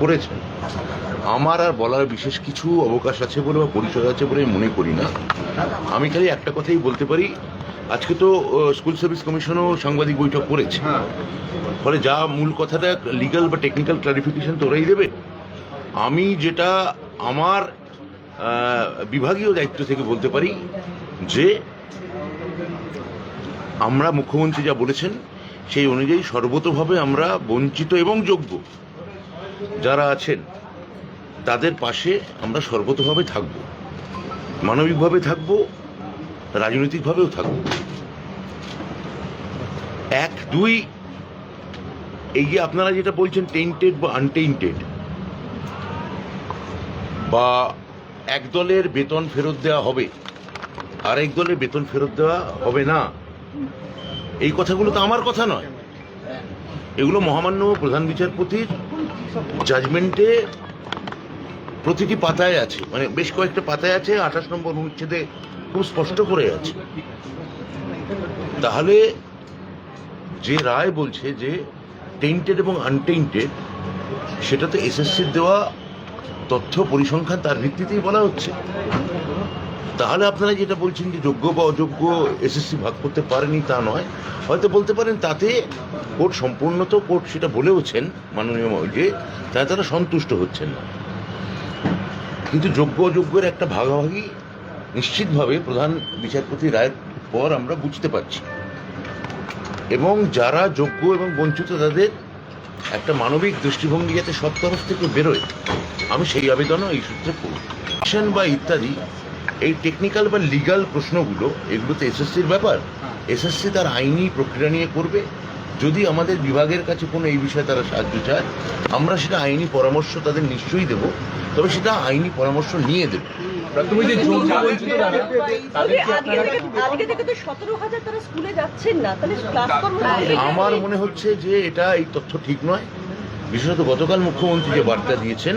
করেছেন। আমার আর বলার বিশেষ কিছু অবকাশ আছে বলে বা পরিচয় আছে বলে আমি মনে করি না। আমি খালি একটা কথাই বলতে পারি। আজকে তো স্কুল সার্ভিস কমিশনও সাংবাদিক বৈঠক করেছে। ফলে যা মূল কথাটা লিগাল বা টেকনিক্যাল ক্লারিফিকেশন তো ওরাই দেবে। আমি যেটা আমার বিভাগীয় দায়িত্ব থেকে বলতে পারি যে আমরা মুখ্যমন্ত্রী যা বলেছেন সেই অনুযায়ী সর্বতোভাবে আমরা বঞ্চিত এবং যোগ্য। যারা আছেন, তাদের পাশে আমরা সর্বতভাবে থাকব। মানবিকভাবে থাকব, রাজনৈতিকভাবেও থাকব। এক, দুই, এই যে আপনারা যেটা বলছেন টেন্টেড বা আনটেন্টেড বা এক দলের বেতন ফেরত দেওয়া হবে, আরেক দলের বেতন ফেরত দেওয়া হবে না, এই কথাগুলো তো আমার কথা নয়। এগুলো মহামান্য প্রধান বিচারপতির জাজমেন্টে প্রতিটি পাতায় আছে। মানে বেশ কয়েকটা পাতায় আছে, আঠাশ নম্বর অনুচ্ছেদে খুব স্পষ্ট করে আছে। তাহলে যে রায় বলছে যে টেন্টেড এবং আনটেন্টেড সেটা তো এসএসসির দেওয়া তথ্য পরিসংখ্যান তার ভিত্তিতেই বলা হচ্ছে। তাহলে আপনারা যেটা বলছেন যে যোগ্য বা অযোগ্য এসএসসি ভাগ করতে পারেনি, তা নয়। হয়তো বলতে পারেন তাতে কোর্ট সম্পূর্ণ তো কোর্ট সেটা বলেওছেন মাননীয় যে তাই তারা সন্তুষ্ট হচ্ছেন না। কিন্তু যোগ্য অযোগ্যের একটা ভাগাভাগি নিশ্চিতভাবে প্রধান বিচারপতি রায়ের পর আমরা বুঝতে পারছি। এবং যারা যোগ্য এবং বঞ্চিত তাদের একটা মানবিক দৃষ্টিভঙ্গি যাতে সব তরফ থেকে বেরোয়, আমি সেই আবেদনও এই সূত্রে করব বা ইত্যাদি এই টেকনিক্যাল বা লিগ্যাল প্রশ্নগুলো এগুলো তো এসএসসির ব্যাপার এসএসসি তার আইনি প্রক্রিয়া নিয়ে করবে। যদি আমাদের বিভাগের কাছে কোনো এই বিষয়ে তারা সাহায্য চায় আমরা সেটা আইনি পরামর্শ তাদের নিশ্চয়ই দেব তবে সেটা আইনি পরামর্শ নিয়ে দেব। তুমি যে আমার মনে হচ্ছে যে এটা এই তথ্য ঠিক নয়। বিশেষত গতকাল মুখ্যমন্ত্রী যে বার্তা দিয়েছেন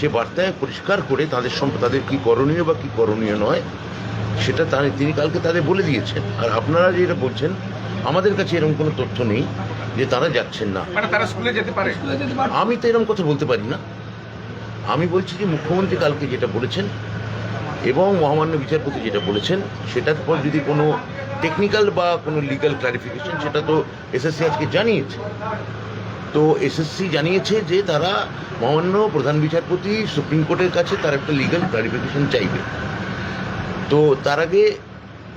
সে বার্তায় পরিষ্কার করে তাদের সম্প- তাদের কি করণীয় বা কি করণীয় নয় সেটা তা- তিনি কালকে তাদের বলে দিয়েছেন। আর আপনারা যেটা বলছেন আমাদের কাছে এরকম কোনো তথ্য নেই যে তারা যাচ্ছেন না। মানে তারা স্কুলে যেতে পারে। আমি তো এরকম কথা বলতে পারি না। আমি বলছি যে মুখ্যমন্ত্রী কালকে যেটা বলেছেন এবং মহামান্য বিচারপতি যেটা বলেছেন সেটার পর যদি কোনো টেকনিক্যাল বা কোনো লিগ্যাল ক্লারিফিকেশন সেটা তো এসএসসি আজকে জানিয়েছে। তো এসএসসি জানিয়েছে যে তারা মহামান্য প্রধান বিচারপতি সুপ্রিম কোর্টের কাছে তার একটা লিগ্যাল ক্লারিফিকেশন চাইবে। তো তার আগে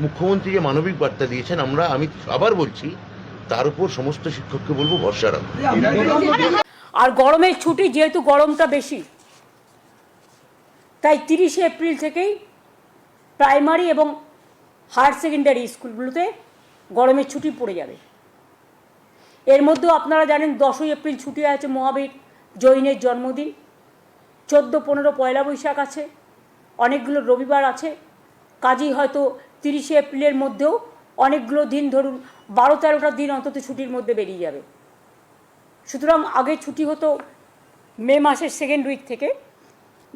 মুখ্যমন্ত্রী যে মানবিক বার্তা দিয়েছেন, আমরা আমি আবার বলছি, তার উপর সমস্ত শিক্ষককে বলব ভরসা রাখুন আর গরমের ছুটি যেহেতু গরমটা বেশি, তাই তিরিশে এপ্রিল থেকেই প্রাইমারি এবং হায়ার সেকেন্ডারি স্কুলগুলোতে গরমের ছুটি পড়ে যাবে। এর মধ্যেও আপনারা জানেন দশই এপ্রিল ছুটি আছে মহাবীর জৈনের জন্মদিন। চোদ্দ, পনেরো পয়লা বৈশাখ আছে, অনেকগুলো রবিবার আছে। কাজেই হয়তো তিরিশে এপ্রিলের মধ্যেও অনেকগুলো দিন ধরুন বারো তেরোটা দিন অন্তত ছুটির মধ্যে বেরিয়ে যাবে। সুতরাং আগে ছুটি হতো মে মাসের সেকেন্ড উইক থেকে।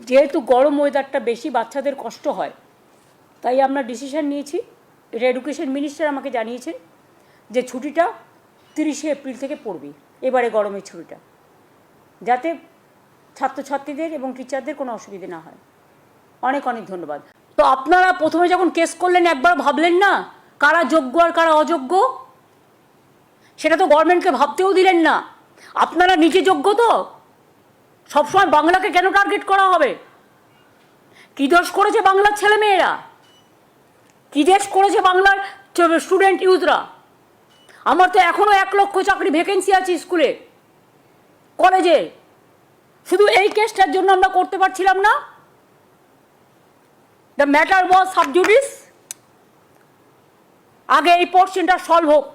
যেহেতু গরম ওয়েদারটা বেশি, বাচ্চাদের কষ্ট হয়। তাই আমরা ডিসিশন নিয়েছি এটা এডুকেশন মিনিস্টার আমাকে জানিয়েছেন যে ছুটিটা তিরিশে এপ্রিল থেকে পড়বে, এবারে গরমের ছুটিটা। যাতে ছাত্রছাত্রীদের এবং টিচারদের কোনো অসুবিধে না হয়। অনেক অনেক ধন্যবাদ। তো আপনারা প্রথমে যখন কেস করলেন, একবার ভাবলেন না কারা যোগ্য আর কারা অযোগ্য? সেটা তো গভর্নমেন্টকে ভাবতেও দিলেন না। আপনারা নিজে যোগ্য তো? সবসময় বাংলাকে কেন টার্গেট করা হবে? কি দোষ করেছে বাংলার ছেলেমেয়েরা? কি দেশ করেছে বাংলার স্টুডেন্ট ইউথরা? আমার তো এখনও এক লক্ষ চাকরি ভ্যাকেন্সি আছে স্কুলে, কলেজে। শুধু এই কেসটার জন্য আমরা করতে পারছিলাম না। দ্য ম্যাটার ওয়াজ সাবজুডিস আগে এই পোর্শনটা সলভ হোক,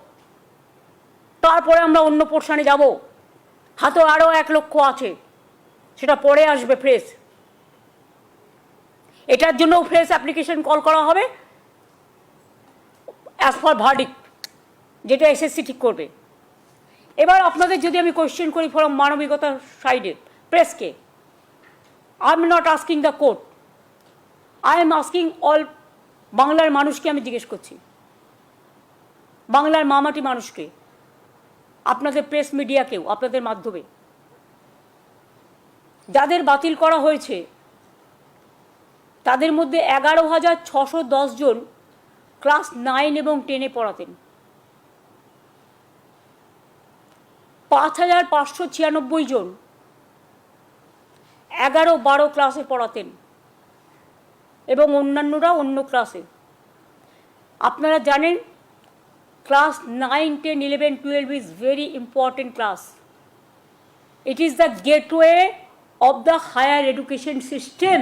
তারপরে আমরা অন্য পোর্শনে যাব। হাতে আরও এক লক্ষ আছে, সেটা পরে আসবে ফ্রেশ এটার জন্যও ফ্রেশ অ্যাপ্লিকেশন কল করা হবে অ্যাজ ফর ভার্ডিক যেটা এসএসসি ঠিক করবে। এবার আপনাদের যদি আমি কোয়েশ্চেন করি ফরম মানবিকতার সাইডে প্রেসকে I am not asking the court I am asking all বাংলার মানুষকে আমি জিজ্ঞেস করছি। বাংলার মামাটি মানুষকে, আপনাদের প্রেস মিডিয়াকেও আপনাদের মাধ্যমে। যাদের বাতিল করা হয়েছে, তাদের মধ্যে এগারো হাজার ছশো জন ক্লাস নাইন এবং টেনে পড়াতেন। পাঁচ হাজার পাঁচশো ছিয়ানব্বই জন। এগারো, বারো ক্লাসে পড়াতেন এবং অন্যান্যরা অন্য ক্লাসে আপনারা জানেন class nine ten eleven twelve is very important class it is the gateway of the higher education system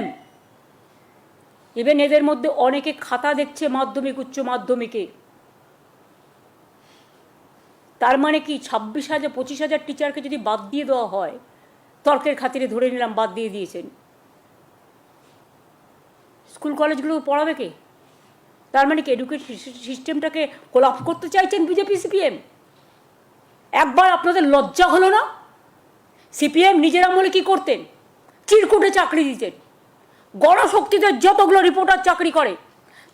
even এদের মধ্যে অনেকে খাতা দেখছে মাধ্যমিক, উচ্চ মাধ্যমিকে। তার মানে কি ছাব্বিশ হাজার, পঁচিশ হাজার টিচারকে যদি বাদ দিয়ে দেওয়া হয়, তর্কের খাতিরে ধরে নিলাম বাদ দিয়ে দিয়েছেন। স্কুল কলেজগুলো পড়াবে কে? তার মানে কি এডুকেশন সিস্টেমটাকে কোলাপ করতে চাইছেন বিজেপি সিপিএম একবার আপনাদের লজ্জা হলো না? সিপিএম নিজের আমলে কি করতেন? চিরকুটে চাকরি দিতেন। গণশক্তিদের যতগুলো রিপোর্টার চাকরি করে,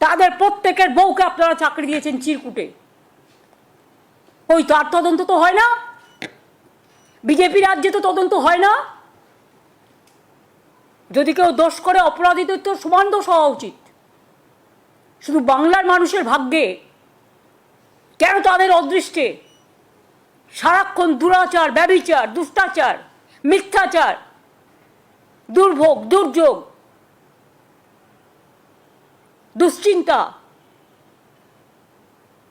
তাদের প্রত্যেকের বউকে আপনারা চাকরি দিয়েছেন চিরকুটে। ওই তার তদন্ত তো হয় না। বিজেপি রাজ্যে তো তদন্ত হয় না। যদি কেউ দোষ করে, অপরাধীদের তো সমান দোষ হওয়া উচিত। শুধু বাংলার মানুষের ভাগ্যে। কেন তাদের অদৃষ্টে? সারাক্ষণ দুরাচার, ব্যবিচার, দুষ্টাচার, মিথ্যাচার, দুর্ভোগ, দুর্যোগ, দুশ্চিন্তা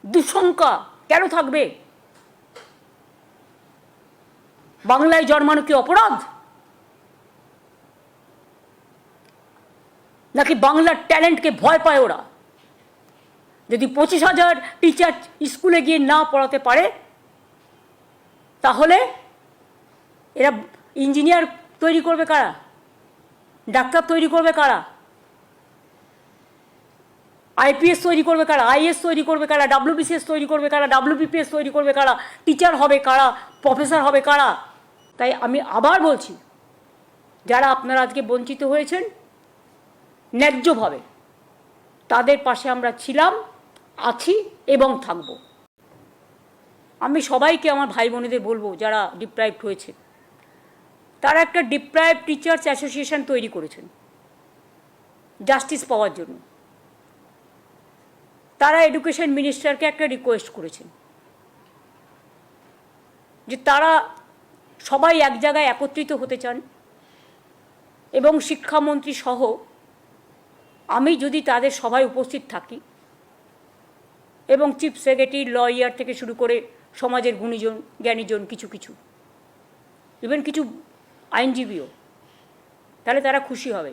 দুঃশঙ্কা থাকবে? বাংলায় জন্মানো কি অপরাধ? নাকি বাংলার ট্যালেন্টকে ভয় পায় ওরা? যদি পঁচিশ হাজার টিচার স্কুলে গিয়ে না পড়াতে পারে, তাহলে এরা ইঞ্জিনিয়ার তৈরি করবে কারা? ডাক্তার তৈরি করবে কারা? আইপিএস তৈরি করবে কারা? আইএস তৈরি করবে কারা? ডাব্লিউবিসিএস তৈরি করবে কারা? ডাব্লিউবিপিএস তৈরি করবে কারা? টিচার হবে কারা? প্রফেসর হবে কারা? তাই আমি আবার বলছি, যারা আপনারা আজকে বঞ্চিত হয়েছেন, ন্যায্যভাবে তাদের পাশে আমরা ছিলাম, আছি এবং থাকব। আমি সবাইকে আমার ভাই বোনেদের বলব, যারা ডিপ্রাইভড হয়েছে, তারা একটা ডিপ্রাইভ টিচার্স অ্যাসোসিয়েশন তৈরি করেছেন জাস্টিস পাওয়ার জন্য। তারা এডুকেশন মিনিস্টারকে একটা রিকোয়েস্ট করেছেন। যে তারা সবাই এক জায়গায় একত্রিত হতে চান এবং শিক্ষামন্ত্রী সহ আমি যদি তাদের সভায় উপস্থিত থাকি এবং চিফ সেক্রেটারি, লয়ার থেকে শুরু করে সমাজের গুণীজন, জ্ঞানীজন, কিছু কিছু ইভেন কিছু আইনজীবীও, তাহলে তারা খুশি হবে।